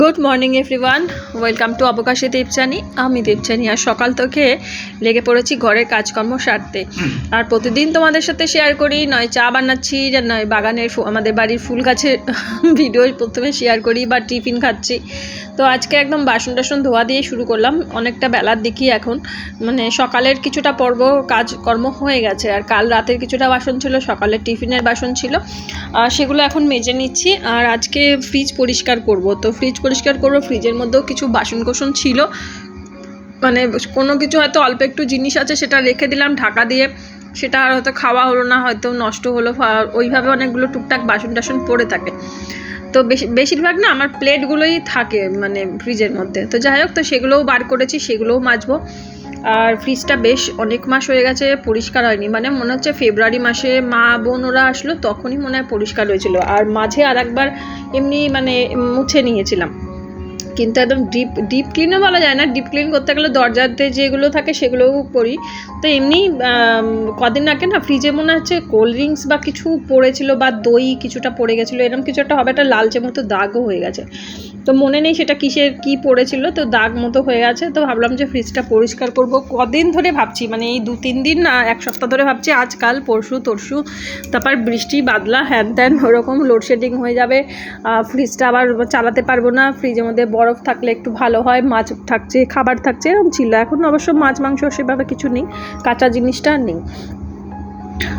Good morning everyone welcome to অবকাশে Debchani আমি দেবচানি আর সকাল থেকে লেগে পড়েছি ঘরের কাজকর্ম সারতে। আর প্রতিদিন তোমাদের সাথে শেয়ার করি, নয় চা বানাচ্ছি, নয় বাগানের আমাদের বাড়ির ফুল গাছের ভিডিও প্রথমে শেয়ার করি বা টিফিন খাচ্ছি। তো আজকে একদম বাসন টাসন ধোয়া দিয়ে শুরু করলাম। অনেকটা বেলার দিকই এখন। মানে সকালের কিছুটা পর্ব কাজকর্ম হয়ে গেছে। আর কাল রাতের কিছুটা বাসন ছিল, সকালের টিফিনের বাসন ছিল। আর সেগুলো এখন মেজে নিচ্ছি। আর আজকে ফ্রিজ পরিষ্কার করব। তো ফ্রিজ পরিষ্কার করব, ফ্রিজের মধ্যেও কিছু বাসন কোসন ছিল। মানে কোনো কিছু হয়তো অল্প একটু জিনিস আছে সেটা রেখে দিলাম, ঢাকা দিয়ে। সেটা আর হয়তো খাওয়া হলো না, হয়তো নষ্ট হলো ওইভাবে অনেকগুলো টুকটাক বাসন টাসন পড়ে থাকে। তো বেশি বেশিরভাগ না আমার প্লেটগুলোই থাকে মানে ফ্রিজের মধ্যে। তো যাই হোক, তো সেগুলোও বার করেছি, সেগুলোও মাজবো। আর ফ্রিজটা বেশ অনেক মাস হয়ে গেছে পরিষ্কার হয়নি। মানে মনে হচ্ছে ফেব্রুয়ারি মাসে মা বোন ওরা আসলো, তখনই মনে হয় পরিষ্কার হয়েছিল। আর মাঝে আর একবার এমনি মানে মুছে নিয়েছিলাম। কিন্তু একদম ডিপ ডিপ ক্লিনও বলা যায় না। ডিপ ক্লিন করতে গেলে দরজাতে যেগুলো থাকে সেগুলোও করি। তো এমনি কদিন আগে না ফ্রিজে মনে হচ্ছে কোল্ড ড্রিঙ্কস বা কিছু পড়েছিল বা দই কিছুটা পড়ে গেছিল এরকম কিছু একটা হবে, একটা লালচে মতো দাগও হয়ে গেছে। তো মনে নেই সেটা কিসের, কি পড়েছিল, তো দাগ মতো হয়ে গেছে তো ভাবলাম যে ফ্রিজটা পরিষ্কার করব। কদিন ধরে ভাবছি মানে এই দু তিন দিন না, এক সপ্তাহ ধরে ভাবছি আজকাল পরশু, তরশু, তারপর বৃষ্টি বাদলা, হ্যান ত্যান, ওরকম লোডশেডিং হয়ে যাবে। ফ্রিজটা আবার চালাতে পারব না ফ্রিজের মধ্যে বরফ থাকলে একটু ভালো হয়, মাছ থাকছে, খাবার থাকছে, এরকম ছিল। এখন অবশ্য মাছ, মাংস সেভাবে কিছু নেই, কাঁচা জিনিসটা নেই।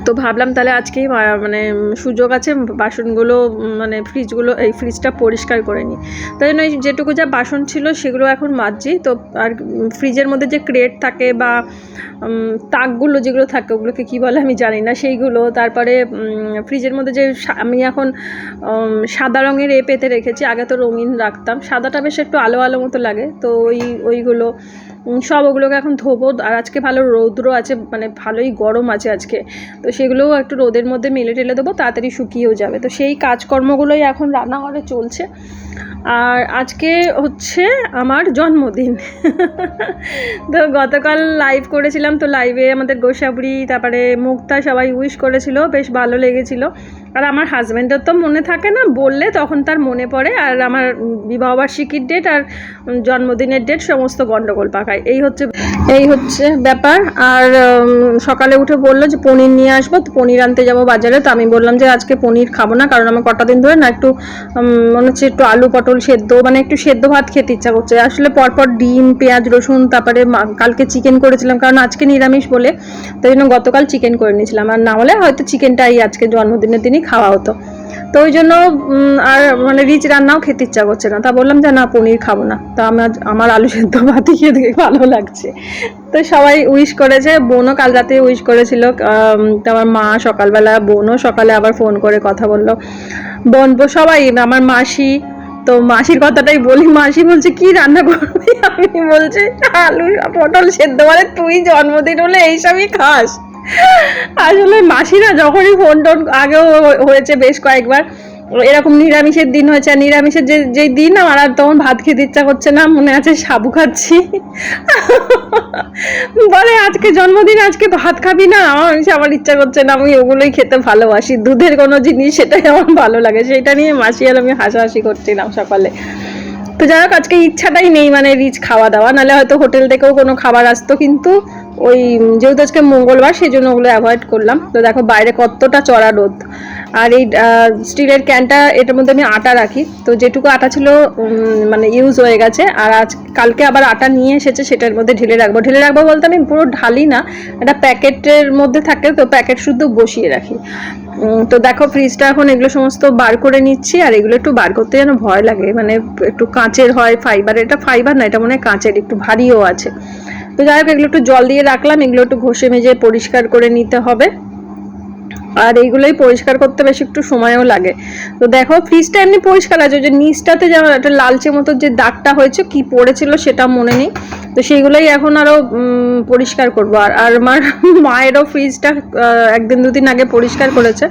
তো ভাবলাম তাহলে আজকেই মানে সুযোগ আছে, বাসনগুলো মানে ফ্রিজগুলো এই ফ্রিজটা পরিষ্কার করে নিই। তাই জন্য যেটুকু যা বাসন ছিল সেগুলো এখন মাজছি। তো আর ফ্রিজের মধ্যে যে ক্রেট থাকে বা তাকগুলো যেগুলো থাকে, ওগুলোকে কী বলে আমি জানি না, সেইগুলো, তারপরে ফ্রিজের মধ্যে যে আমি এখন সাদা রঙের এ পেতে রেখেছি, আগে তো রঙিন রাখতাম। সাদাটা বেশ একটু আলো আলো মতো লাগে, তো ওই, ওইগুলো সব ওগুলোকে এখন ধোবো। আর আজকে ভালো রৌদ্র আছে মানে ভালোই গরম আছে আজকে। তো সেগুলোও একটু রোদের মধ্যে মেলে টেলে দেবো, তাড়াতাড়ি শুকিয়েও যাবে। তো সেই কাজকর্মগুলোই এখন রান্নাঘরে চলছে। আর আজকে হচ্ছে আমার জন্মদিন। তো গতকাল লাইভ করেছিলাম, তো লাইভে আমাদের গোসাবড়ি তারপরে মুক্তা সবাই উইশ করেছিল, বেশ ভালো লেগেছিলো। আর আমার হাজব্যান্ডের তো মনে থাকে না, বললে তখন তার মনে পড়ে। আর আমার বিবাহবার্ষিকীর ডেট আর জন্মদিনের ডেট সমস্ত গণ্ডগোল পাকায়। এই হচ্ছে এই হচ্ছে ব্যাপার। আর সকালে উঠে বলল যে পনির নিয়ে আসব, তো পনির আনতে যাব বাজারে। তো আমি বললাম যে আজকে পনির খাব না, কারণ আমার কটা দিন ধরে না একটু মনে হচ্ছে একটু আলু পটল সেদ্ধ মানে একটু সেদ্ধ ভাত খেতে ইচ্ছা করছে। আসলে পরপর ডিম, পেঁয়াজ, রসুন, তারপরে কালকে চিকেন করেছিলাম, কারণ আজকে নিরামিষ বলে, তাই জন্য গতকাল চিকেন করে নিয়েছিলাম। আর না হলে হয়তো চিকেনটাই আজকে জন্মদিনের দিনই খাওয়া হতো। তো ওই জন্য আর মানে রিচ রান্নাও খেতে ইচ্ছা করছে না। তা বললাম যে, না, পনির খাব না। তা আমার আমার আলু সেদ্ধ ভাতই খেয়ে দেখে ভালো লাগছে। তো সবাই উইশ করেছে, বোনও কাল রাতে উইশ করেছিল আমার মা সকালবেলা, বোনও সকালে আবার ফোন করে কথা বলল। বোন সবাই, আমার মাসি, তো মাসির কথাটাই বলি, মাসি বলছে, কি রান্না করবি? আমি বলছি, আলু, পটল সেদ্ধ। মানে তুই জন্মদিন হলে এইসবই খাস। আসলে মাসিরা যখনই ফোন টোন আগেও হয়েছে বেশ কয়েকবার, এরকম নিরামিষের দিন হয়েছে, আর নিরামিষের যে, যেই দিন আমার আর তখন ভাত খেতে ইচ্ছা করছে না, মনে আছে সাবু খাচ্ছি। বলে আজকে জন্মদিন, আজকে ভাত খাবি না আমার আমার ইচ্ছা করছে না, আমি ওগুলোই খেতে ভালোবাসি, দুধের কোনো জিনিস সেটাই আমার ভালো লাগে, সেটা নিয়ে মাসি আর আমি হাসাহাসি করছিলাম সকালে। তো যাই হোক, আজকে ইচ্ছাটাই নেই মানে রিচ খাওয়া দাওয়া, নাহলে হয়তো হোটেল থেকেও কোনো খাবার আসতো, কিন্তু ওই যেহেতু আজকে মঙ্গলবার সেই জন্য ওগুলো অ্যাভয়েড করলাম। তো দেখো বাইরে কতটা চড়া রোদ। আর এই স্টিলের ক্যানটা, এটার মধ্যে আমি আটা রাখি। তো যেটুকু আটা ছিল মানে ইউজ হয়ে গেছে। আর আজ, কালকে আবার আটা নিয়ে এসেছে, সেটার মধ্যে ঢেলে রাখব। ঢেলে রাখব বলতে আমি পুরো ঢালি না, একটা প্যাকেটের মধ্যে থাকে তো, প্যাকেট শুদ্ধ বসিয়ে রাখি। তো দেখো ফ্রিজটা এখন এগুলো সমস্ত বার করে নিচ্ছি, আর এগুলো একটু বার করতে যেন ভয় লাগে। মানে একটু কাঁচের হয় ফাইবার এটা ফাইবার না, এটা মনে হয় কাঁচের, একটু ভারীও আছে। তো যাই হোক, এগুলো একটু জল দিয়ে রাখলাম, এগুলো একটু ঘষে মেজে পরিষ্কার করে নিতে হবে। আর এইগুলোই পরিষ্কার করতে বেশ একটু সময়ও লাগে। তো দেখো, ফ্রিজটা এমনি পরিষ্কার আছে যে নিচটাতে যেমন একটা লালচে মতো যে দাগটা হয়েছে, কি পড়েছিল সেটা মনে নেই। তো সেইগুলোই এখন আরও পরিষ্কার করব। আর আর আমার মায়েরও ফ্রিজটা একদিন দুদিন আগে পরিষ্কার করেছে।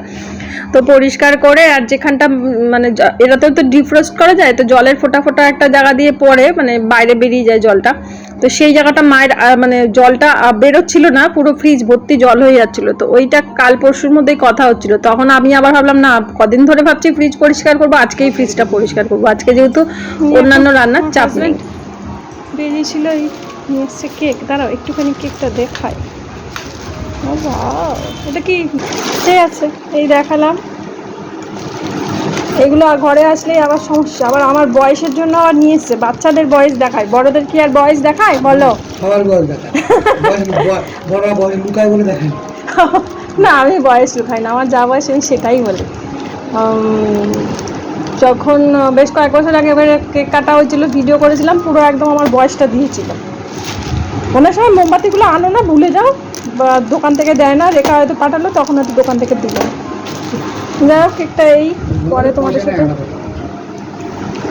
তো পরিষ্কার করে, আর যেখানটা মানে এটাতেও তো ডিফ্রস্ট করা যায়, তো জলের ফোঁটা ফোঁটা একটা জায়গা দিয়ে পড়ে মানে বাইরে বেরিয়ে যায় জলটা। তো সেই জায়গাটা মায়ের মানে জলটা বেরোচ্ছিল না পুরো ফ্রিজ ভর্তি জল হয়ে যাচ্ছিল। তো ওইটা কাল পরশুর মধ্যেই কথা হচ্ছিল। তখন আমি আবার ভাবলাম না কদিন ধরে ভাবছি ফ্রিজ পরিষ্কার করব আজকেই ফ্রিজটা পরিষ্কার করব। আজকে যেহেতু অন্যান্য রান্নার চাপ নেই। বেরিয়েছিল এই নিয়ে এসছে কেক দাঁড়াও একটুখানি কেকটা বাও, এটা কি ঠিক আছে? এই দেখালাম। এগুলো আর ঘরে আসলেই আবার সমস্যা। আবার আমার বয়সের জন্য আবার নিয়ে এসছে। বাচ্চাদের বয়স দেখায়। বড়দের কি আর বয়স দেখায়? বলো। সবার বয়স দেখা বয়স বড় বয়স লুকায় বলে দেখেন না আমি বয়স লুকাই না। আমার যা বয়স আমি সেটাই বলি। যখন বেশ কয়েক বছর আগে এবারে কেক কাটা হয়েছিল ভিডিও করেছিলাম পুরো একদম আমার বয়সটা দিয়েছিল। অনেক সময় মোমবাতিগুলো আনো না ভুলে যাও। বা দোকান থেকে দেয় না রেখা হয়তো পাঠালো তখন হয়তো দোকান থেকে দিল যাই হোক একটা এই পরে তোমাদের সাথে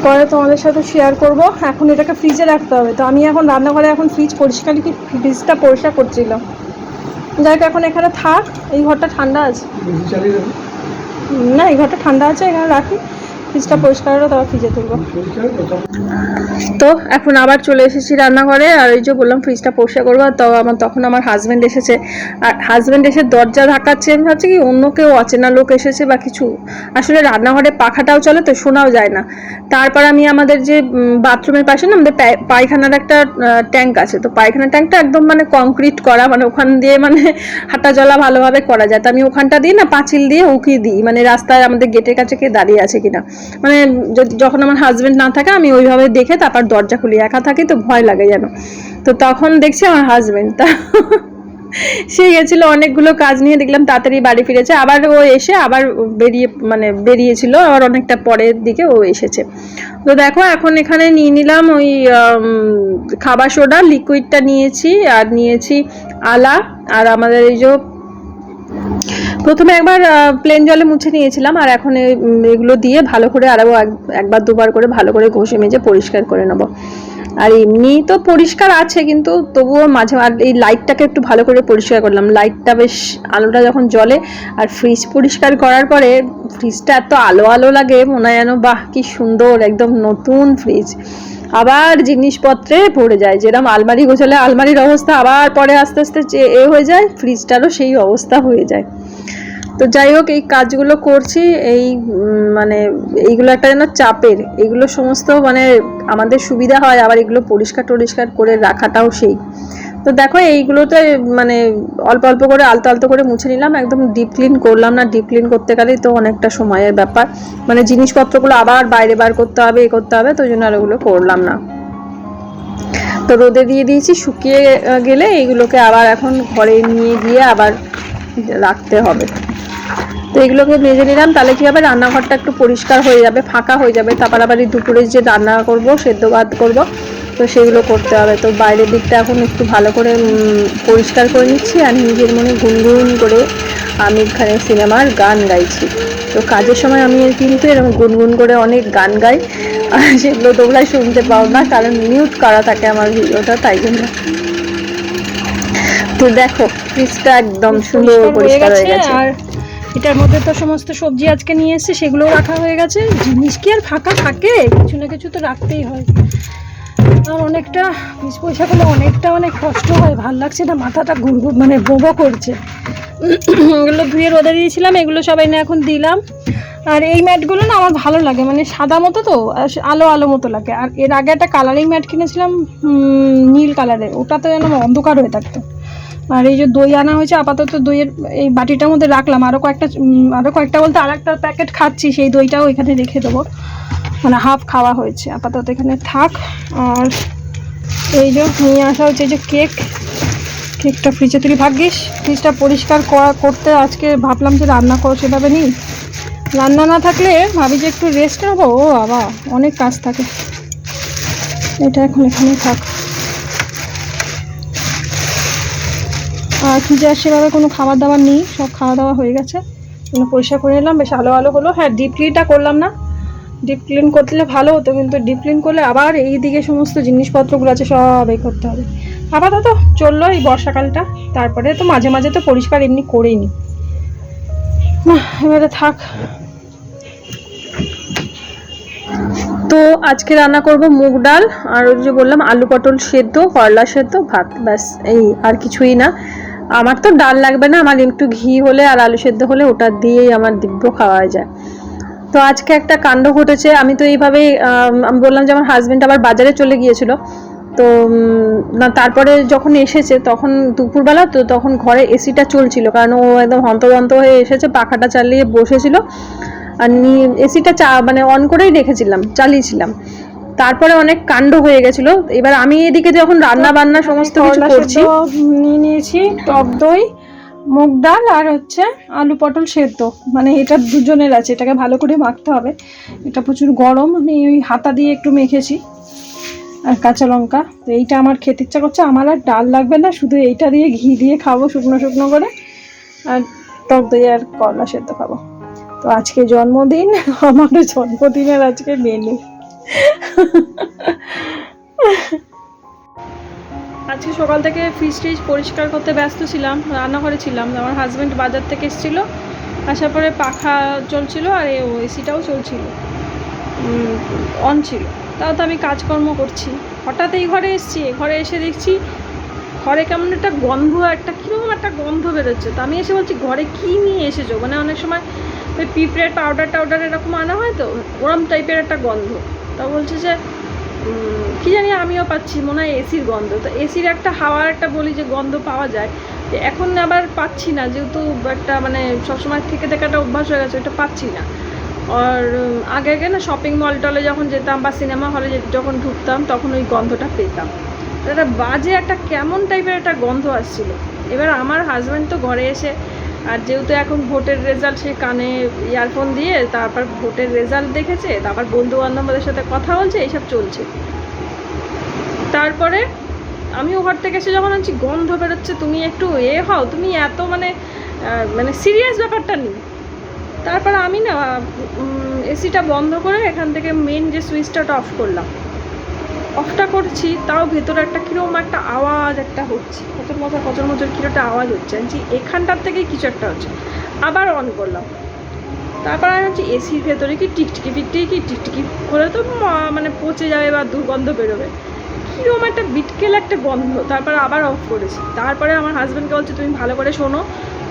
পরে তোমাদের সাথে শেয়ার করব। এখন এটাকে ফ্রিজে রাখতে হবে। তো আমি এখন রান্নাঘরে এখন ফ্রিজ পরিষ্কার কি ফ্রিজটা পরিষ্কার করছিলাম। যাই হোক এখন এখানে থাক। এই ঘরটা ঠান্ডা আছে। না এই ঘরটা ঠান্ডা আছে এখানে রাখি। ফ্রিজটা পরিষ্কার হলো, তারপর ফ্রিজে তুলবো। তো এখন আবার চলে এসেছি রান্নাঘরে, আর ওই যে বললাম ফ্রিজটা পরিষ্কার করব, তো আমার তখন আমার হাজব্যান্ড এসেছে। আর হাজব্যান্ড এসে দরজা ধাক্কাচ্ছে আমি ভাবছি কি অন্য কেউ অচেনা লোক এসেছে বা কিছু। আসলে রান্নাঘরে পাখাটাও চলে, তো শোনাও যায় না। তারপর আমি আমাদের যে বাথরুমের পাশে না, আমাদের পায়খানার একটা ট্যাঙ্ক আছে। তো পায়খানার ট্যাঙ্কটা একদম মানে কংক্রিট করা মানে ওখান দিয়ে মানে হাঁটা চলা ভালোভাবে করা যায়। তো আমি ওখানটা দিয়ে না পাঁচিল দিয়ে উঁকি দিই মানে রাস্তায় আমাদের গেটের কাছে কে দাঁড়িয়ে আছে কিনা। মানে যখন আমার হাজবেন্ড না থাকে, আমি ওইভাবে দেখে তারপর দরজা খুলি। একা থাকি তো ভয় লাগে যেন। তো তখন দেখছি আমার হাজবেন্ড তা সে গেছিল, অনেকগুলো কাজ নিয়ে দেখলাম, তাড়াতাড়ি বাড়ি ফিরেছে। আবার ও এসে আবার বেরিয়ে মানে বেরিয়েছিল। আবার অনেকটা পরের দিকে ও এসেছে। তো দেখো, এখন এখানে নিয়ে নিলাম ওই খাবার সোডা লিকুইডটা নিয়েছি, আর নিয়েছি আলা। আর আমাদের এই যে প্রথমে একবার প্লেন জলে মুছে নিয়েছিলাম আর এখন এগুলো দিয়ে ভালো করে আরও একবার দুবার করে ভালো করে ঘষে মেজে পরিষ্কার করে নেব। আর এমনি তো পরিষ্কার আছে কিন্তু তবুও মাঝে আর এই লাইটটাকে একটু ভালো করে পরিষ্কার করলাম। লাইটটা বেশ, আলোটা যখন জ্বলে আর ফ্রিজ পরিষ্কার করার পরে ফ্রিজটা এত আলো আলো লাগে, মনে হয় যেন, বাহ, কি সুন্দর, একদম নতুন ফ্রিজ আবার জিনিসপত্রে পড়ে যায়। যেরকম আলমারি গোছালে আলমারির অবস্থা আবার পরে আস্তে আস্তে এ হয়ে যায়, ফ্রিজটারও সেই অবস্থা হয়ে যায়। তো যাই হোক, এই কাজগুলো করছি, এই মানে এইগুলো একটা যেন চাপের, এগুলো সমস্ত মানে আমাদের সুবিধা হয়, আবার এগুলো পরিষ্কার টরিষ্কার করে রাখাটাও সেই। তো দেখো, এইগুলোতে মানে অল্প অল্প করে, আলতো আলতো করে মুছে নিলাম, একদম ডিপ ক্লিন করলাম না। ডিপ ক্লিন করতে গেলেই তো অনেকটা সময়ের ব্যাপার। মানে জিনিসপত্রগুলো আবার বাইরে বার করতে হবে, এ করতে হবে, তো জন্য আর ওগুলো করলাম না। তো রোদে দিয়ে দিয়েছি, শুকিয়ে গেলে এইগুলোকে আবার এখন ঘরে নিয়ে গিয়ে আবার রাখতে হবে। তো এগুলোকে মেজে নিলাম, তাহলে কি হবে, রান্নাঘরটা একটু পরিষ্কার হয়ে যাবে, ফাঁকা হয়ে যাবে। তারপর আবার এই দুপুরে যে রান্না করব, সেদ্ধ ভাত করব। তো সেগুলো করতে হবে। তো বাইরের দিকটা এখন একটু ভালো করে পরিষ্কার করে নিচ্ছি আর নিজের মনে গুনগুন করে আমির খানের সিনেমার গান গাইছি। তো কাজের সময় আমি কিন্তু এরকম গুনগুন করে অনেক গান গাই। আর সেগুলো তোমরা শুনতে পাও না কারণ মিউট করা থাকে আমার ভিডিওটা তাই জন্য। তো দেখো ফ্রিজটা একদম সুন্দর পরিষ্কার হয়ে গেছে। আর এটার মধ্যে তো সমস্ত সবজি আজকে নিয়ে এসেছে সেগুলোও রাখা হয়ে গেছে। জিনিস কি আর ফাঁকা থাকে? কিছু না কিছু তো রাখতেই হয়। আর অনেকটা পিস পয়সা করলে অনেকটা অনেক কষ্ট হয়, ভালো লাগছে না, মাথাটা ঘুরবো মানে বোবো করছে। এগুলো ধুয়ে রোদে দিয়েছিলাম, এগুলো সবাই না এখন দিলাম। আর এই ম্যাটগুলো না আমার ভালো লাগে মানে সাদা মতো তো আলো আলো মতো লাগে। আর এর আগে একটা কালারিং ম্যাট কিনেছিলাম নীল কালারের ওটা তো যেন অন্ধকার হয়ে থাকতো। আর এই যে দই আনা হয়েছে, আপাতত দইয়ের এই বাটিটার মধ্যে রাখলাম। আরও কয়েকটা আরও কয়েকটা বলতে আর একটা প্যাকেট খাচ্ছি, সেই দইটাও এখানে রেখে দেবো। মানে হাফ খাওয়া হয়েছে। আপাতত এখানে থাক। আর এই যে নিয়ে আসা হচ্ছে যে কেক। কেকটা ফ্রিজে তুলি। ভাগ্যিস ফ্রিজটা পরিষ্কার করা করতে আজকে ভাবলাম যে রান্না করো সেভাবে নিই। রান্না না থাকলে ভাবি যে একটু রেস্ট নেব। ও বাবা, অনেক কাজ থাকে। এটা এখন এখানেই থাক। আর ফ্রিজে আর সেভাবে কোনো খাবার দাবার নেই। সব খাওয়া দাওয়া হয়ে গেছে। পরিষ্কার করে নিলাম। বেশ আলো আলো হলো। হ্যাঁ ডিপ ক্লিনটা করলাম না। ডিপ ক্লিন করলে ভালো হতো, কিন্তু ডিপ ক্লিন করলে আবার এই দিকে সমস্ত জিনিসপত্রগুলো আছে, সব এই করতে হবে। আপাতত চলল এই বর্ষাকালটা, তারপরে তো মাঝে মাঝে তো পরিষ্কার এমনি করেই নি, এবারে থাক। তো আজকে রান্না করব মুগ ডাল, আর ওই যে বললাম আলু পটল সেদ্ধ, করলা সেদ্ধ, ভাত, ব্যাস, এই আর কিছুই না। আমার তো ডাল লাগবে না, আমার একটু ঘি হলে আর আলু সেদ্ধ হলে ওটা দিয়েই আমার দিব্য খাওয়া যায়। তো আজকে একটা কাণ্ড ঘটেছে আমি তো এইভাবেই আমি বললাম যে আমার হাজবেন্ড আবার বাজারে চলে গিয়েছিল। তো না তারপরে যখন এসেছে তখন দুপুরবেলা তো তখন ঘরে এসিটা চলছিল কারণ ও একদম হন্তদন্ত হয়ে এসেছে পাখাটা চালিয়ে বসেছিল। আর নিয়ে এসিটা চা মানে অন করেই রেখেছিলাম চালিয়েছিলাম। তারপরে অনেক কাণ্ড হয়ে গেছিল। এবার আমি এদিকে যখন রান্না বান্না সমস্ত কিছু করছি নিয়ে নিয়েছি টক দই মুগ ডাল আর হচ্ছে আলু পটল সেদ্ধ। মানে এটা দুজনের আছে, এটাকে ভালো করে মাখতে হবে। এটা প্রচুর গরম, আমি ওই হাতা দিয়ে একটু মেখেছি। আর কাঁচা লঙ্কা, তো এইটা আমার খেতে ইচ্ছা করছে। আমার আর ডাল লাগবে না, শুধু এইটা দিয়ে ঘি দিয়ে খাব শুকনো শুকনো করে। আর টক দই আর করলা সেদ্ধ খাব। তো আজকে জন্মদিন, আমারও জন্মদিনের আজকে মেনু আজকে সকাল থেকে ফ্রিজ ট্রিজ পরিষ্কার করতে ব্যস্ত ছিলাম, রান্নাঘরে ছিলাম। আমার হাজব্যান্ড বাজার থেকে এসেছিল, আসার পরে পাখা চলছিল আর এ এসিটাও চলছিল। অন ছিল। তাও তো আমি কাজকর্ম করছি। হঠাৎ এই ঘরে এসেছি এই ঘরে এসে দেখছি ঘরে কেমন একটা গন্ধ, একটা কীরকম একটা গন্ধ বেরোচ্ছে। তো আমি এসে বলছি, ঘরে কী নিয়ে এসেছ? মানে অনেক সময় ওই পিঁপড়ের পাউডার টাউডার এরকম আনা হয় তো, ওরম টাইপের একটা গন্ধ। তা বলছে যে কি জানি আমিও পাচ্ছি, মনে হয় এসির গন্ধ। তো এসির একটা হাওয়ার একটা বলি যে গন্ধ পাওয়া যায় এখন আবার পাচ্ছি না, যেহেতু একটা মানে সবসময় থেকে থেকে একটা অভ্যাস হয়ে গেছে, ওটা পাচ্ছি না। আর আগে আগে না শপিং মল টলে যখন যেতাম বা সিনেমা হলে যখন ঢুকতাম, তখন ওই গন্ধটা পেতাম। একটা বাজে একটা কেমন টাইপের একটা গন্ধ আসছিল। এবার আমার হাজব্যান্ড তো ঘরে এসে, আর যেহেতু এখন ভোটের রেজাল্ট সে কানে ইয়ারফোন দিয়ে, তারপর ভোটের রেজাল্ট দেখেছে, তারপর বন্ধু বান্ধবদের সাথে কথা বলছে, এইসব চলছে। তারপরে আমি ওখান থেকে এসে যখন আনছি, গন্ধ বেরোচ্ছে, তুমি একটু এ হও, তুমি এত মানে মানে সিরিয়াস ব্যাপারটা নেই। তারপর আমি না এসিটা বন্ধ করে এখান থেকে মেন যে সুইচটা অফ করলাম। অফটা করছি, তাও ভেতরে একটা কীরকম একটা আওয়াজ একটা হচ্ছে। কচর মচর কচর মচর কীরকম একটা আওয়াজ হচ্ছে। আমি এখানটার থেকেই কিছু একটা হচ্ছে। আবার অন করলাম। তারপর আমি হচ্ছে এসির ভেতরে কি টিকটিকি ফিকটিকি টিকটিকি করে তো মানে পচে যাবে বা দুর্গন্ধ বেরোবে। কীরকম একটা বিটকেল একটা গন্ধ। তারপর আবার অফ করেছি। তারপরে আমার হাজব্যান্ডকে বলছে তুমি ভালো করে শোনো।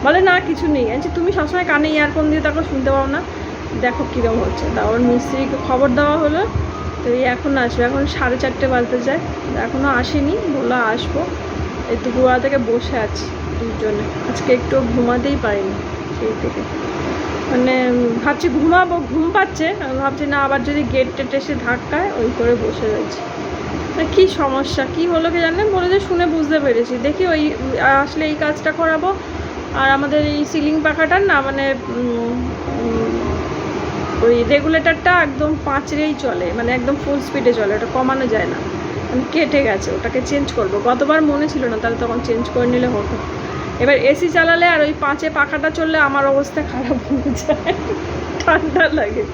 বলে না কিছু নেই। বলছি, তুমি সবসময় কানে ইয়ারফোন দিয়ে তারপর শুনতে পাও না। দেখো কীরকম হচ্ছে। তা তারপর মিস্ত্রিকে খবর দেওয়া হলো। তো এই এখন আসবে। এখন সাড়ে চারটে বাজতে যায়। এখনও আসেনি। বলল আসব। এই দুপুরবেলা থেকে বসে আছি দুজনে। আজকে একটু ঘুমাতেই পারিনি সেই থেকে। মানে ভাবছি ঘুমাবো ঘুম পাচ্ছে। ভাবছি না আবার যদি গেট টেট এসে ধাক্কায় ওই করে বসে রয়েছি। কী সমস্যা? কী হলো কি জানেন বলে যে শুনে বুঝতে পেরেছি। দেখি ওই, আসলে এই কাজটা করাবো। আর আমাদের এই সিলিং পাখাটার না মানে ওই রেগুলেটরটা একদম পাঁচরেই চলে। মানে একদম ফুল স্পিডে চলে। ওটা কমানো যায় না। মানে কেটে গেছে। ওটাকে চেঞ্জ করব। গতবার মনে ছিল না, তাহলে তখন চেঞ্জ করে নিলে হতো। এবার এসি চালালে আর ওই পাঁচে পাখাটা চললে আমার অবস্থা খারাপ হয়ে যায়। ঠান্ডা লাগে।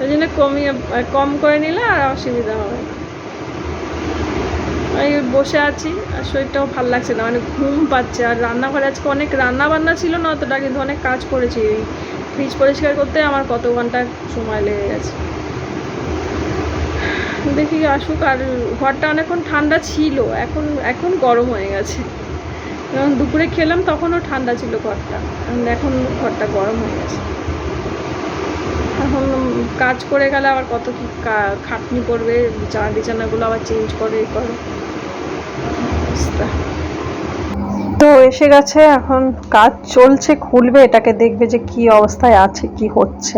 ওই জন্য কমিয়ে, কম করে নিলে আর অসুবিধা হবে। এই বসে আছি, আর শরীরটাও ভালো লাগছে না মানে ঘুম পাচ্ছে। আর রান্নাঘরে আজকে অনেক রান্না বান্না ছিল না, অতটা কিন্তু অনেক কাজ করেছি। এই ফ্রিজ পরিষ্কার করতে আমার কত ঘণ্টা সময় লেগে গেছে। দেখি আসুক, আর ঘরটা অনেকক্ষণ ঠান্ডা ছিল, এখন এখন গরম হয়ে গেছে। যখন দুপুরে খেলাম, তখনও ঠান্ডা ছিল ঘরটা। এখন- ঘরটা গরম হয়ে গেছে। এখন কাজ করে গেলে আবার কত কা- খাটনি পড়বে বিছানা বিছানাগুলো আবার চেঞ্জ করে, এই করো। অবস্থা। তো এসে গেছে, এখন কাজ চলছে, খুলবে, এটাকে দেখবে যে কি অবস্থায় আছে, কি হচ্ছে।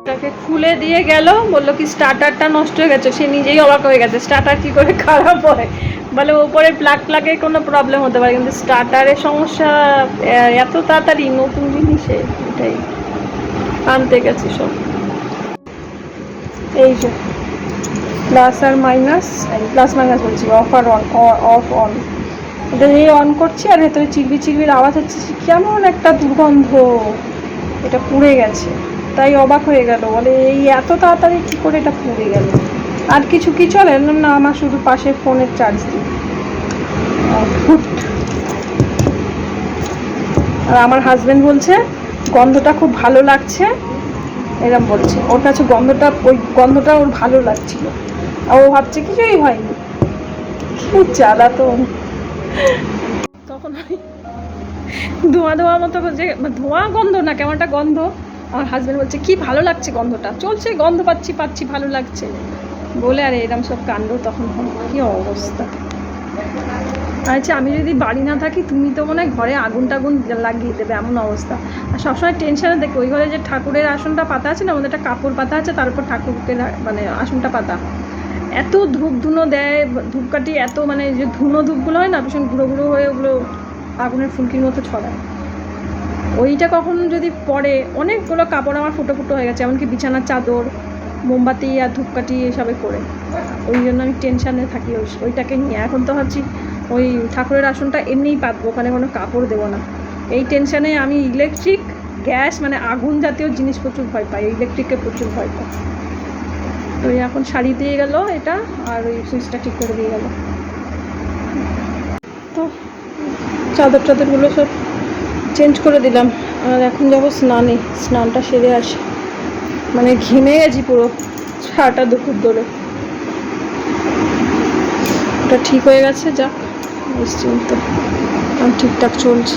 এটাকে খুলে দিয়ে গেল, বলল কি, স্টার্টারটা নষ্ট হয়ে গেছে, সে নিজেই অবাক হয়ে গেছে, স্টার্টার কি করে খারাপ হয়? বলে ওপরে প্লাগ প্লাগের কোনো প্রবলেম হতে পারে, কিন্তু স্টার্টারের সমস্যা এত তাড়াতাড়ি নতুন জিনিসে, এটাই আনতে গেছে সব। এই যে। প্লাস আর মাইনাস প্লাস মাইনাস বলছি অফ আর অন অফ অন এটা দিয়ে অন করছি আর ভেতরে চিরবি চিরবির আওয়াজ হচ্ছে কেমন একটা দুর্গন্ধ। এটা পুড়ে গেছে। তাই অবাক হয়ে গেল। বলে এই এত তাড়াতাড়ি কী করে এটা পুড়ে গেল? আর কিছু কি চলে? না, আমার শুধু পাশে ফোনের চার্জ দিই। আর আমার হাজব্যান্ড বলছে গন্ধটা খুব ভালো লাগছে। এরম বলছে। ওর কাছে গন্ধটা ওই গন্ধটা ওর ভালো লাগছিল। ও ভাবছে কিছুই কি জ্বালাতো তখন ধোঁয়া ধোঁয়া মতো যে ধোঁয়া গন্ধ না, কেমন একটা গন্ধ। আমার হাজব্যান্ড বলছে, কি ভালো লাগছে গন্ধটা? চলছে, গন্ধ পাচ্ছি পাচ্ছি, ভালো লাগছে। বলে, আর, এরম সব কাণ্ড তখন কি অবস্থা? আচ্ছা আমি যদি বাড়ি না থাকি, তুমি তো মনে হয় ঘরে আগুন টাগুন লাগিয়ে দেবে, এমন অবস্থা। আর সবসময় টেনশনে দেখি, ওই ঘরে যে ঠাকুরের আসনটা পাতা আছে না, আমাদের একটা কাপড় পাতা আছে, তার উপর ঠাকুরকে মানে আসনটা পাতা। এত ধূপ ধুনো দেয়, ধূপকাঠি এত মানে যে ধুনো ধূপগুলো হয় না, ভীষণ গুঁড়ো গুঁড়ো হয়ে ওগুলো আগুনের ফুলকির মতো ছড়ায়। ওইটা কখন যদি পড়ে, অনেকগুলো কাপড় আমার ফুটো ফুটো হয়ে গেছে, এমনকি বিছানার চাদর, মোমবাতি আর ধূপকাঠি এসবে করে ওই জন্য আমি টেনশানে থাকি ওই ওইটাকে নিয়ে। এখন তো ভাবছি ওই ঠাকুরের আসনটা এমনিই পাতবো, ওখানে কোনো কাপড় দেবো না। এই টেনশানে আমি ইলেকট্রিক, গ্যাস মানে আগুন জাতীয় জিনিস প্রচুর ভয় পাই, ইলেকট্রিককে প্রচুর ভয় পাই। তো এখন শাড়ি দিয়ে গেল এটা, আর ওই সুইচটা ঠিক করে দিয়ে গেল। তো চাদর টাদরগুলো সব চেঞ্জ করে দিলাম। আর এখন যাব স্নানে, স্নানটা সেরে আসি। মানে ঘেমে গেছি পুরো, সারাটা দুপুর ধরে। ওটা ঠিক হয়ে গেছে, যাক, নিশ্চিন্ত। ঠিকঠাক চলছে।